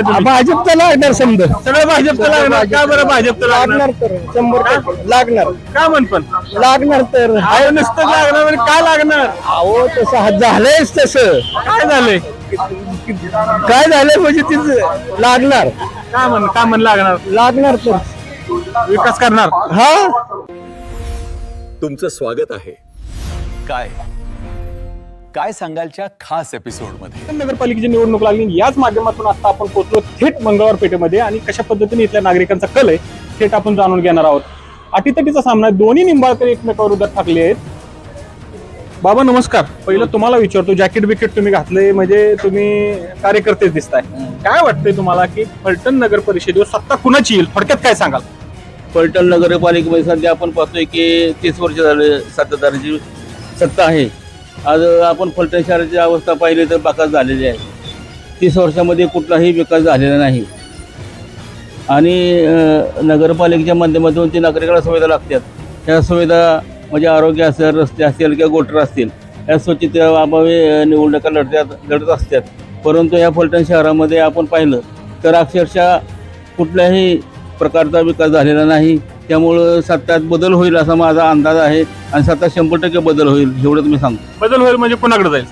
चाललाय तुम्ही भाजपचा लागणार समजा सगळं भाजपचं लागणार? का बरं भाजपचं लागणार? लागणार तर शंभर टक्के. लागणार. का म्हण पण? लागणार तर. अहो नुसतं लागणार म्हणजे काय लागणार? अहो तसं झालंयच तसं. काय झालंय? काय झालंय म्हणजे तिचं लागणार. का म्हण का म्हण लागणार? लागणार तर. विकास करणार? हा? तुमचं स्वागत आहे. काय? काय सांगालच्या खास एपिसोडमध्ये? नगरपालिकेची निवडणूक लागली. याच माध्यमातून आता आपण पोहोचलो थेट मंगळवार पेठेमध्ये आणि कशा पद्धतीने इथल्या नागरिकांचा कल आहे थेट आपण जाणून घेणार आहोत. अटीतटीचा सामना आहे. दोन्ही निंबाळकर एकमेकावर उद्या ठाकले आहेत. बाबा नमस्कार. पहिलं तुम्हाला विचारतो जॅकेट बिकेट तुम्ही घातले म्हणजे तुम्ही कार्यकर्तेच दिसताय. काय वाटतंय तुम्हाला की फलटण नगर परिषदेवर सत्ता कुणाची येईल? थोडक्यात काय सांगाल? फलटण नगरपालिकेमध्ये सध्या आपण पाहतोय की तीस वर्ष झाले सत्ताधाऱ्याची सत्ता आहे. आज आपण फलटण शहराची अवस्था पाहिली तर बाकास झालेली आहे. तीस वर्षामध्ये कुठलाही विकास झालेला नाही. आणि नगरपालिकेच्या माध्यमातून ती नागरिकांना सुविधा लागतात. त्या सुविधा म्हणजे आरोग्य असेल रस्ते असतील किंवा गोटर असतील या स्वच्छतेअभावी अं, निवडणुका लढत्यात लढत असतात. परंतु या फलटण शहरामध्ये आपण पाहिलं तर अक्षरशः कुठल्याही प्रकारचा विकास झालेला नाही. त्यामुळं सत्यात बदल होईल असा माझा अंदाज आहे आणि सत्ता शंभर टक्के बदल होईल एवढं तुम्ही सांगतो. बदल होईल म्हणजे कोणाकडे जाईल?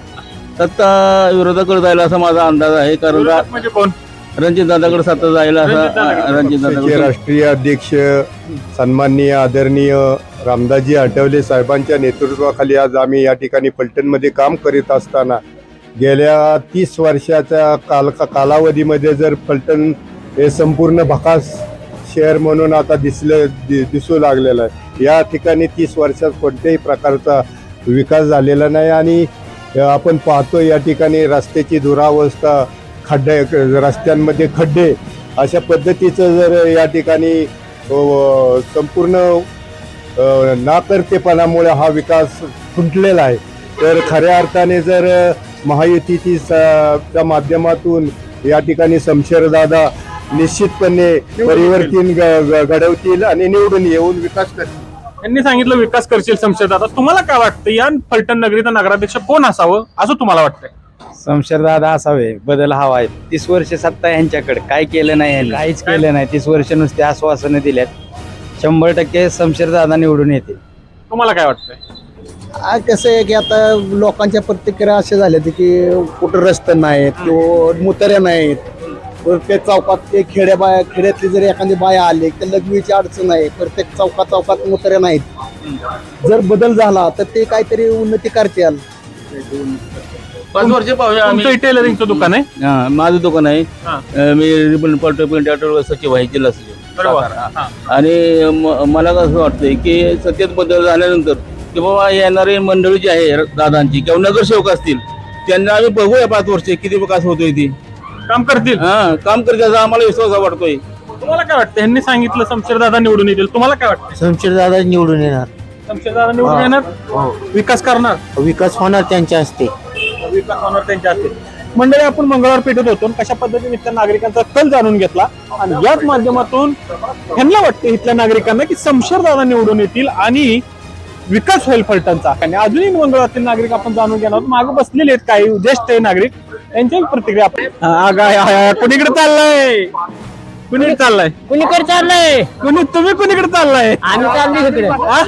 सत्ता विरोधाकडे जायला असा माझा अंदाज आहे कारण म्हणजे कोण? रणजित दादाकडे सत्ता जायला रणजितदादाकडे. असा रणजित पक्षाचे दादाकडे राष्ट्रीय अध्यक्ष सन्माननीय आदरणीय रामदासजी आठवले साहेबांच्या नेतृत्वाखाली आज आम्ही या ठिकाणी पलटणमध्ये काम करीत असताना गेल्या तीस वर्षाच्या काल कालावधीमध्ये जर फलटण हे संपूर्ण भकास शहर म्हणून आता दिसलं दि- दिसू लागलेलं आहे. या ठिकाणी तीस वर्षात कोणत्याही प्रकारचा विकास झालेला नाही आणि आपण पाहतो या ठिकाणी रस्त्याची दुरावस्था खड्डे रस्त्यांमध्ये खड्डे अशा पद्धतीचं जर या ठिकाणी संपूर्ण नाकर्तेपणामुळे हा विकास खुंटलेला आहे तर खऱ्या अर्थाने जर महायुतीची च्या माध्यमातून या ठिकाणी शमशेरदादा निश्चितपणे परिवर्तन घडवतील आणि निवडून येऊन विकास करतील यांनी सांगितलं विकास करशील संशय आता तुम्हाला काय वाटतं? या फलटण नगरीचा नगराध्यक्ष कोण असावं? असं तुम्हाला वाटतंय. दादा असावे. बदल हवा आहे तीस वर्ष सत्ता यांच्याकडे. काय केलं नाही यांनी. काहीच केलं नाही. तीस वर्ष नुसते आश्वासनं दिल्यात. शंभर टक्के दादा निवडून येतील. तुम्हाला काय वाटतंय? आ, कसं आहे की आता लोकांच्या प्रतिक्रिया अशा झाल्या की कुठं रस्ते नाहीत किंवा मुतऱ्या नाहीत. प्रत्येक चौकात ते खेड्या बाया खेड्यातली जर एखादी बाया आली तर लग्नीची अडचण आहे प्रत्येक चौकात चौकात मुतऱ्या नाहीत जर बदल झाला तर ते काहीतरी उन्नती करतील पाच वर्ष पाहूया टेलरिंगचं दुकान आहे हा, माझं दुकान आहे हा. अं, मी रिबन पॉलिटिकल पेंट सचिव आहे जिल्हा सचिव बरोबर. सातारा. हा. आणि म- मला कसं वाटतंय की सत्तेत बदल झाल्यानंतर की बाबा येणारी मंडळी जी आहे दादांची किंवा नगरसेवक असतील त्यांना आम्ही बघूया पाच वर्ष किती विकास होतोय ती काम करतील? हा काम करण्याचा आम्हाला विश्वास वाटतोय. तुम्हाला काय वाटतं? यांनी सांगितलं शमशेर दादा निवडून येतील. तुम्हाला काय वाटतं? दादा निवडून येणार. शमशेर दादा निवडून येणार? विकास करणार? विकास होणार त्यांच्या हस्ते. विकास होणार त्यांच्या हाती मंडळी आपण मंगळवार पेठेत होतो कशा पद्धतीने इथल्या नागरिकांचा कल जाणून घेतला आणि याच माध्यमातून ह्यांना वाटतं इथल्या नागरिकांना की शमशेर दादा निवडून येतील आणि विकास होईल फलटणचा. आणि अजूनही मंगळवारातील नागरिक आपण जाणून घेणार आहोत. मागे बसलेले आहेत काही ज्येष्ठ नागरिक. त्यांची प्रतिक्रिया. आपण हा, हा, हा, कुणीकडे चाललाय? कुणीकडे चाललाय? कुणीकडे चाललंय? कुणी तुम्ही कुणीकडे चाललाय? आम्ही चालली इकडे. हा?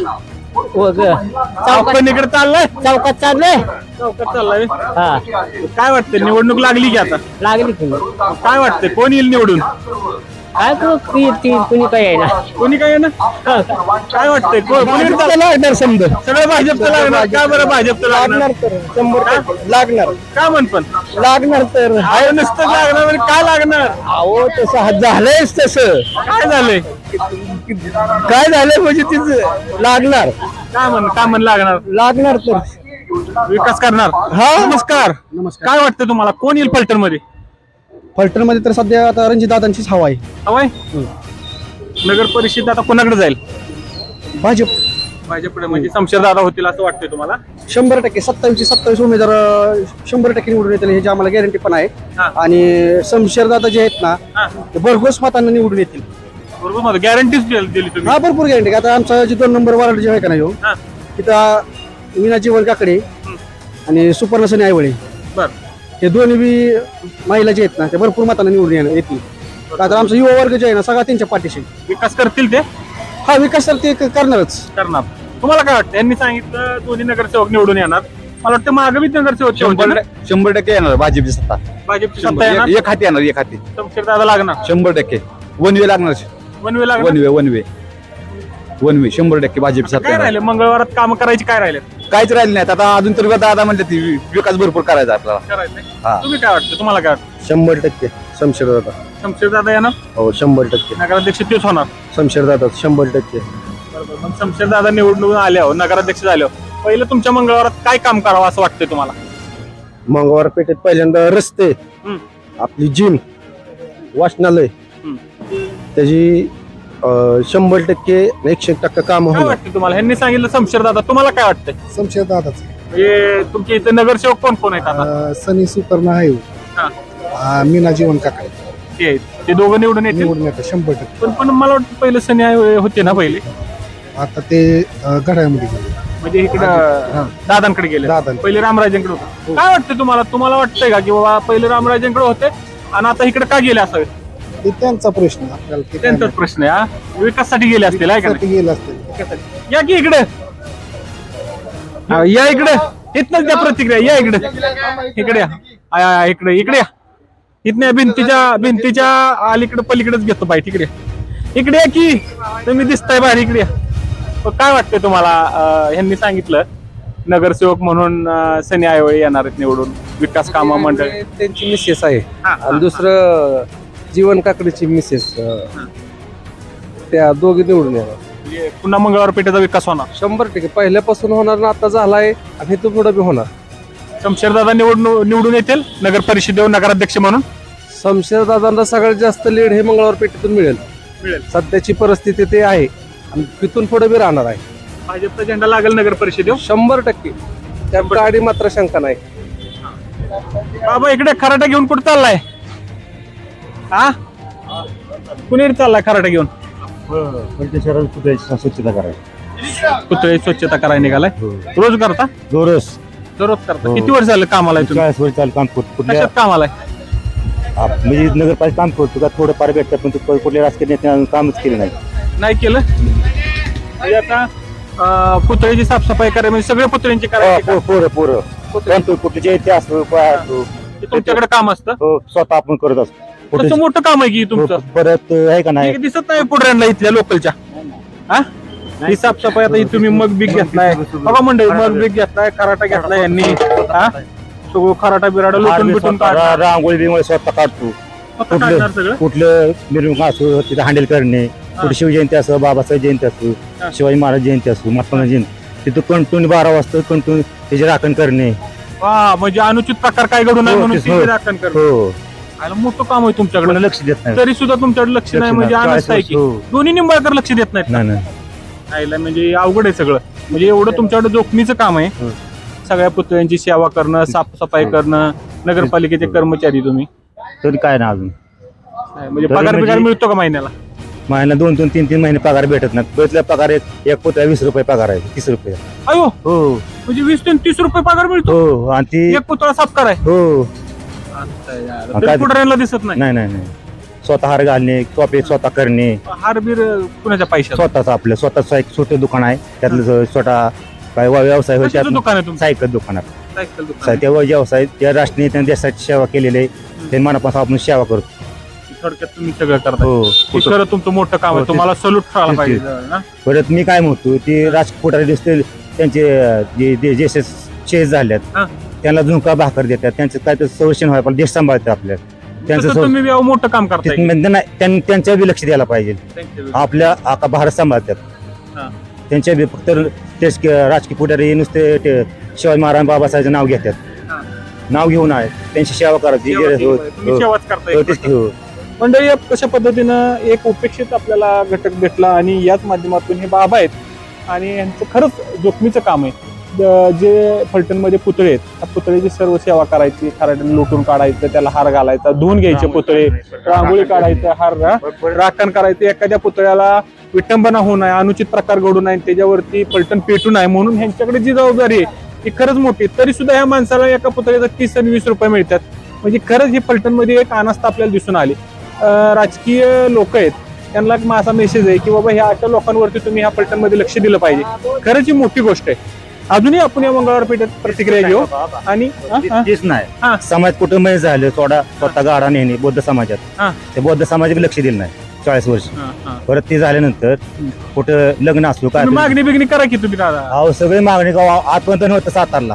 अहो, कुणीकडे चाललाय? चौकात चाललंय. चौकात चाललाय हा. काय वाटतं निवडणूक लागली की आता? लागली तुम्ही काय वाटतंय कोण येईल निवडून? काय कुणी काय आहे ना? कोणी काय ना? काय वाटतंय? को- कोणी लागणार समजा. सगळं भाजपचं लागणार? का बरं भाजपचं लागणार? लागणार तर शंभर टक्के. लागणार. का म्हण पण? लागणार तर. अहो नुसतं लागणार म्हणजे काय लागणार? अहो तसं झालंयच तसं. काय झालंय? काय झालंय म्हणजे तिचं लागणार. काय म्हण काय म्हण लागणार? लागणार तर. विकास करणार? हा. नमस्कार. काय वाटतं तुम्हाला? कोण येईल फलटणमध्ये फलटणमध्ये तर सध्या आता रणजित दादांचीच हवा आहे. हवाय? नगर परिषद आता कोणाकडे जाईल? भाजप. भाजपकडे म्हणजे शमशेर दादा होतील असं वाटतंय तुम्हाला? शंभर टक्के सत्तावीसशे सत्तावीस उमेदवार अं, शंभर टक्के निवडून येतील ह्याची आम्हाला गॅरंटी पण आहे. हा. आणि शमशेरदादा जे आहेत ना हा. ते भरघोस मतांना निवडून येतील. बरोबर गॅरंटीच दिली तुम्ही. हा भरपूर गॅरंटी आता आमचा जे दोन नंबर वार्ड जे आहे का नाही हो, हा. तिथं मीना जीवन काकडे आणि सुपर्णसनी आईवळे बर. हे दोन्ही बी महिला जे आहेत ना ते भरपूर मतांना निवडून येणार येतील. का तर आमचा युवा वर्ग जे आहे ना सगळा त्यांच्या पाठीशी विकास करतील ते? हा विकास तर ते क- करणारच. करणार. तुम्हाला काय वाटतं? यांनी सांगितलं दोन्ही नगरसेवक निवडून येणार. मला वाटतं मागे बी नगरसेवक होते शंभर ना? शंभर टक्के येणार भाजपची सत्ता. भाजपची सत्ता येणार? एक हाती येणार एक हाती. शमशेर दादा लागणार. शंभर टक्के. वन वे लागणार. वन वे लागणार? One way one way. One way शंभर टक्के भाजपची सत्ता काय. राहिले? मंगळवारात काम करायची काय राहिले काहीच राहिले नाही आता अजून तरी दादा म्हणले ती विकास भरपूर करायचा आपल्याला. हा. तुम्ही काय वाटतं? तुम्हाला काय वाटतं? शंभर टक्के. शमशेर दादा. शमशेर दादा येणार? हो शंभर टक्के. नगराध्यक्ष तेच होणार. शमशेर दादा शंभर टक्के. बरोबर. मग शमशेर दादा निवडणूक आल्यावर नगराध्यक्ष झाल्यावर पहिलं तुमच्या मंगळवारात काय काम करावं असं वाटतंय तुम्हाला? मंगळवार पेठेत पहिल्यांदा रस्ते हम्म. आपली जिम वाचनालय. हम्म. त्याची शंभर टक्के एकशे एक टक्का काम काय होणार. वाटतं तुम्हाला? ह्यांनी सांगितलं शमशेर दादा. तुम्हाला काय वाटतंय? शमशेर दादाच. म्हणजे तुमच्या इथे नगरसेवक कोण कोण आहेत आता? सनी सुपर्ण आहे. हा. मीना जीवन काकाय ते आहेत. ते दोघं निवडून येतील? निवडून येतं शंभर टक्के. पण पण मला वाटतं पहिलं सनी आहे- होते ना पहिले? आता ते घड्याळमध्ये गेले. म्हणजे इकडं दादांकडे गेले. दादांकडे. पहिले रामराजांकडे होते. काय वाटतं तुम्हाला? तुम्हाला वाटतंय का की बाबा पहिले रामराजांकडे होते आणि आता इकडे का गेले असावे ते त्यांचा प्रश्न आपल्याला ते त्यांचाच प्रश्न आहे हा? विकासासाठी गेले असतील आहे का नाही? माहिती. गेलं असतील. विकासासाठी. या की इकडे? हा, या इकडे. इथनच द्या प्रतिक्रिया या इकडे. इकडे या. आ, आ, इकडे इकडे या. इथनं या भिंतीच्या भिंतीच्या अलीकडे पलीकडेच घेतो बाई तिकडे इकडे या की. तुम्ही दिसताय बाहेर इकडे या. काय वाटतंय तुम्हाला अं, ह्यांनी सांगितलं? नगरसेवक म्हणून अं, सनी आयवळे येणार आहेत निवडून. विकास कामा मंडळ. त्यांची मिसेस आहे. आणि दुसरं जीवन काकडीची मिसेस त्या दोघी निवडून येणार. म्हणजे पुन्हा मंगळवार पेठेचा विकास होणार. शंभर टक्के. पहिल्यापासून होणार ना आता झालाय आणि इथून पुढे बी होणार. शमशेरदादा निवडून निवडून येतील नगर परिषदेवर नगराध्यक्ष म्हणून? शमशेर दादांना सगळ्यात जास्त लीड हे मंगळवार पेठेतून मिळेल. मिळेल. सध्याची परिस्थिती ते आहे. आणि तिथून पुढे बी राहणार आहे. भाजपचा झेंडा लागेल नगर परिषदेवर? शंभर टक्के. त्या गाडी मात्र शंका नाही. बाबा इकडे खराटा घेऊन कुठे चाललाय? हा? कुणीकडे चाललाय खराटा घेऊन? स्वच्छता करायची पुतळे स्वच्छता करायला निघालाय? रोज करता? जोरस दररोज करता. किती वर्ष झालं कामाला आहे तुम्ही? चाळीस वर्ष चालू काम करतो कुठल्या कशात कामाला आहे? आप- म्हणजे नगरपालिका काम करतो का थोडं फार भेटतं पण तू कुठल्या राजकीय नेत्यानं कामच केलं नाही. नाही केलं? म्हणजे आता अं, पुतळ्याची साफसफाई करायची म्हणजे सगळे पुतळ्यांची करायची का? हो, पोरं पोरं. पण तू कुठे जे ते असतो काय असतो ते तुमच्याकडे काम असतं? हो, स्वतः आपण करत असतो. कुठे तसं मोठं काम आहे की तुमचं? हो, परत आहे का नाही? हे दिसत नाही पुढऱ्यांना इथल्या लोकलच्या. हा? ही साफसफाई आता ही तुम्ही मग बिग घेतलाय. बघा मंडळी मग बिग घेतलाय खराटा घेतलाय यांनी. हा? सगळं खराटा बिराडा लुटून बिटून स्वतः काढणार रा- रांगोळी बिंगोळी स्वतः काढतो. स्वतः काढणार सगळं? कुठलं मिरवणूक असो तिथं हँडल करणे. कुठे शिवजयंती असो बाबासाहेब जयंती असो हा. शिवाजी महाराज जयंती असो महात्मा जयंती तिथं कंटिन्यू बारा वाजता कंटिन्यू त्याचे राखण करणे. वा म्हणजे अनुचित प्रकार काय घडू नये हो, म्हणून तेच, हो. ती राखण करणं. हो. आयला मोठं काम आहे तुमच्याकडे. कोणी लक्ष देत नाही. तरी सुद्धा तुमच्याकडे लक्ष नाही. म्हणजे नाही. अनस्त आहे की? हो. दोन्ही निंबाळकर लक्ष देत नाहीत नाही नाही. आयला म्हणजे अवघड आहे सगळं. म्हणजे एवढं तुमच्याकडे जोखमीचं काम आहे. हो. सगळ्या पुतळ्यांची सेवा करणं साफसफाई करणं नगरपालिकेचे कर्मचारी तुम्ही. तरी काय ना अजून. म्हणजे तरी पगार म्हणजे- मिळतो का महिन्याला? महिन्याला दोन दोन तीन तीन महिने पगार भेटत नाही बसल्या पगार एक एक पुतळ्या वीस रुपये पगार आहे तीस रुपये. अयो! हो. म्हणजे वीस ते तीस रुपये पगार मिळतो? हो आणि ती एक पुतळा साफ कराय. हो. काय- पुढाऱ्यांना दिसत नाही नाही नाही नाही स्वतः हार घालणे कॉपी स्वतः करणे हार बीर कुणाच्या पैशात स्वतःच आपलं स्वतःच एक छोटं दुकान आहे त्यातलं स्वतः काय व्यवसाय होईल कशाचं त्यात दुकान आहे तुमचं सायकल दुकानात सायकल दुकान त्या व्यवसाय त्या राष्ट्रीय नेत्याने देशाची सेवा केलेली आहे ते मनापासून आपण सेवा करतो थोडक्यात तुम्ही सगळं करता हो हे खरं तुमचं मोठं काम हो, आहे तुम्हाला सल्यूट पाहिजे. ना परत मी काय म्हणतो ते राजपुटारे दिसते त्यांचे जे जे जे शेज झाल्यात हा. त्यांना झुंका भाकर देतात त्यांचं काय तर संरक्षण व्हायला देश सांभाळतात आपल्या त्यांचं तसं सं- तुम्ही बी अहो मोठं काम करताय त्यां- त्यांच्या बी लक्ष द्यायला पाहिजे. त्यांच्या- आपल्या आका भारत सांभाळतात. हा. त्यांच्या बी फक्त तेच के- राजकीय पुढारी नुसते ते शिवाजी महाराज बाबासाहेबचं नाव घेतात. नाव घेऊन आहे. त्यांची सेवा करायची सेवा केली हो, पाहिजे. तुम्ही हो, सेवाच करताय. हो, तेच की, हो. मंडळी या कशा पद्धतीनं एक उपेक्षित आपल्याला घटक भेटला आणि याच माध्यमातून हे बाबा आहेत आणि यांचं खरंच जोखमीचं काम आहे. ज- फलटणमध्ये पुतळे आहेत त्या पुतळेची सर्व सेवा करायची. खराट्याने लुटून काढायचं त्याला हार घालायचा धुवून घ्यायचे पुतळे रांगोळी काढायचं. हार राखण करायचं. एखाद्या पुतळ्याला विटंबना होऊ नये अनुचित प्रकार घडू नये त्याच्यावरती पलटण पेटू नये. म्हणून ह्यांच्याकडे जी जबाबदारी आहे ही खरंच मोठी. तरी सुद्धा ह्या माणसाला एका पुतळ्याचा तीस आणि वीस रुपये मिळतात. म्हणजे खरंच ही पलटणमध्ये एक अनास्था आपल्याला दिसून आली. राजकीय लोक आहेत त्यांना एक माझा मेसेज आहे की बाबा ह्या अशा लोकांवरती तुम्ही ह्या पलटणमध्ये लक्ष दिलं पाहिजे. खरंच ही मोठी गोष्ट आहे. अजूनही आपण या मंगळवार पेठेत प्रतिक्रिया घेऊ. आणि हा, हा. तेच हा. नाही समाज कुटुंब झालं थोडा स्वतः गाडा नेणे बौद्ध हा. समाजात ते बौद्ध समाजात लक्ष दिलं नाही चाळीस वर्ष. हा, हा. परत ते झाल्यानंतर कुठं लग्न असलो काय मागणी बिगणी करा की तुम्ही दादा. अहो सगळे मागणी गाव आतमध्ये नव्हतं सातारला.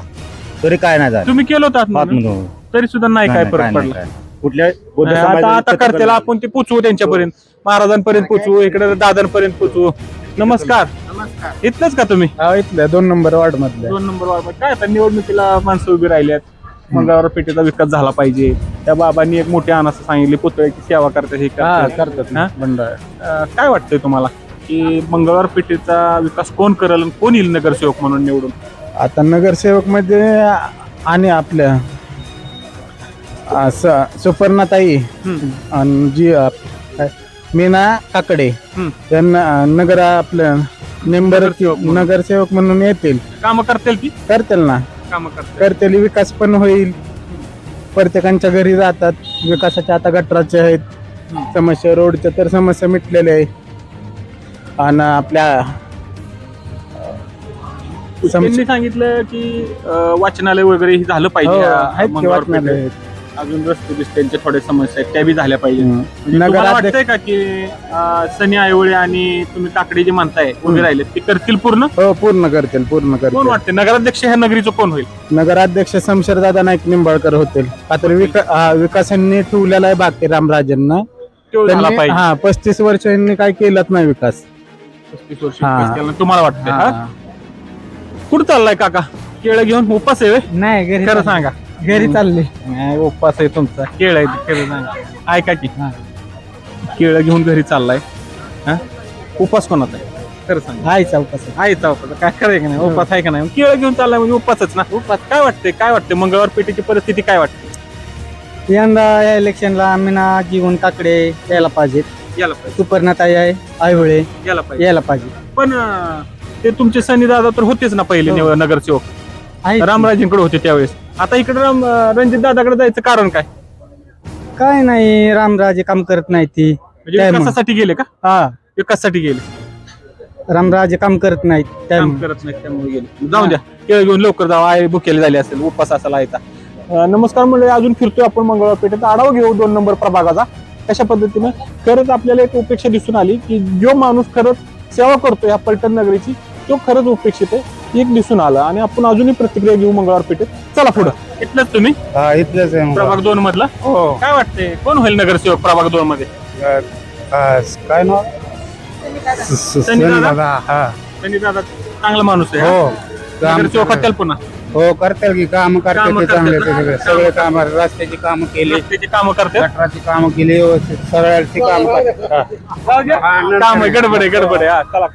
तरी काय नाही झालं. तुम्ही केलं होतं? आतमधून? तरी सुद्धा नाही काय नाही, फरक नाही, पडला. काय. कुठल्या बौद्ध आता समाजाला आता करतेला आपण ते पोचवू त्यांच्यापर्यंत. महाराजांपर्यंत पोचवू इकडे दादांपर्यंत पोचवू. नमस्कार. नमस्कार. इथलंच का तुम्ही? इथल्या दोन नंबर वार्ड मधल्या दोन नंबर वार्ड. काय आता निवडणुकीला माणसं उभी राहिल्यात. मंगळवार पेठेचा विकास झाला पाहिजे. त्या बाबांनी एक मोठी अनास सांगितली पुतळ्याची सेवा करतात हे करतात. करतात हा? मंडळ अं, काय वाटतंय तुम्हाला? की मंगळवार पेठेचा विकास कोण करेल आणि कोण येईल नगरसेवक म्हणून निवडून? आता नगरसेवकमध्ये आणि आपल्या आ, स- सुपर्णाताई हम्म. आणि जी काय, मीना काकडे. हम्म. त्यांना नगर आपलं मेंबर नगरसेवक म्हणून. नगरसेवक म्हणून येतील. कामं करतील की करतील ना. कामं करतील. करतील विकास पण होईल. प्रत्येकांच्या घरी जातात. विकासाच्या आता गटराचे आहेत. समस्या रोडच्या तर समस्या मिटलेल्या आहे. आणि आपल्या सम- त्यांनी सांगितलं की अं, वाचनालय वगैरे हे झालं पाहिजे हो, या आहेत की वाचनालय पेठेत. अजून रस्ते बिस्त्यांच्या थोड्या समस्या आहेत त्या बी झाल्या पाहिजे म्हणजे तुम्हाला नगराध्यक्ष वाटतंय का की अं, सनी आयवळे आणि तुम्ही काकडे जे म्हणताय उभे राहिले ते करतील पूर्ण? हो पूर्ण करतील पूर्ण कोण करतील वाटते नगराध्यक्ष ह्या नगरीचं कोण होईल? नगराध्यक्ष शमशेरदादा नाईक निंबाळकर होतील. विका- हा, विकासांनी ठेवलेला आहे बाकी रामराजांना तो झाला त्यांनी- पाहिजे. हा पस्तीस वर्षांनी काय केलंच नाही विकास. पस्तीस वर्ष हा. विकास केला. तुम्हाला वाटतंय? हा. कुठं चाललाय काका? केळं घेऊन उपास आहे व्हय? नाही घरी खरं सांगा. घरी चालले. नाही उपवास आहे तुमचा. केळ आहे खरं सांगा ऐका की. केळं घेऊन घरी चाललाय. हा? उपास कोणाचा आहे? खरं सांगा. हाय चौकस आहे. उपास काय खरं आहे का नाही? उपास आहे का नाही? केळं घेऊन चाललाय म्हणजे उपासच ना. उपास. काय वाटतंय? काय वाटतंय? मंगळवार पेठेची परिस्थिती काय वाटते? यंदा या इलेक्शनला आम्ही ना जीवन काकडे यायला पाहिजेत याला पाहिजे. सुपर्णाताई आहे आयवळे याला पाहिजे. यायला पाहिजे. पण अं, ते तुमचे सनी दादा तर होतेच ना पहिले निव- नगरसेवक. आहे रामराजेंकडे होते त्यावेळेस. आता इकडे रणजित दादाकडे जायचं कारण काय? काय नाही रामराजे काम करत नाही ती. म्हणजे? विकासासाठी गेले का? हा. विकासासाठी गेले. रामराजे काम करत नाहीत काम त्यामुळे करत नाही त्यामुळे गेले. जाऊ द्या केळ घेऊन लवकर जाऊ. आहे भुकेले झाले असेल उपास असायला अं, नमस्कार मंडळी अजून फिरतोय आपण मंगळवार पेठेत आढावा घेऊ दोन नंबर प्रभागाचा. कशा पद्धतीनं? खरंच आपल्याला एक उपेक्षा दिसून आली की जो माणूस खरंच सेवा करतो या पलटण नगरीची तो खरंच उपेक्षित आहे. एक दिसून आलं आणि आपण अजूनही प्रतिक्रिया घेऊ मंगळवार पेठेत. चला पुढं. इथलंच तुम्ही? हा इथलंच आहे प्रभाग दोन मधला? हो. काय वाटतंय? कोण होईल नगरसेवक प्रभाग दोन मध्ये? काय दादा? हा. त्यांनी दादा चांगला माणूस आहे हो? हा? नगरसेवक होतील पुन्हा? हो करतील की काम करतात कामं ते चांगले. ते सगळे. सगळे काम रस्त्याची कामं केली. रस्त्याची कामं करते गटराची कामं केली व्यवस्थित सरळची काम करतात काम आहे गडबड आहे गडबड आहे. हा चला.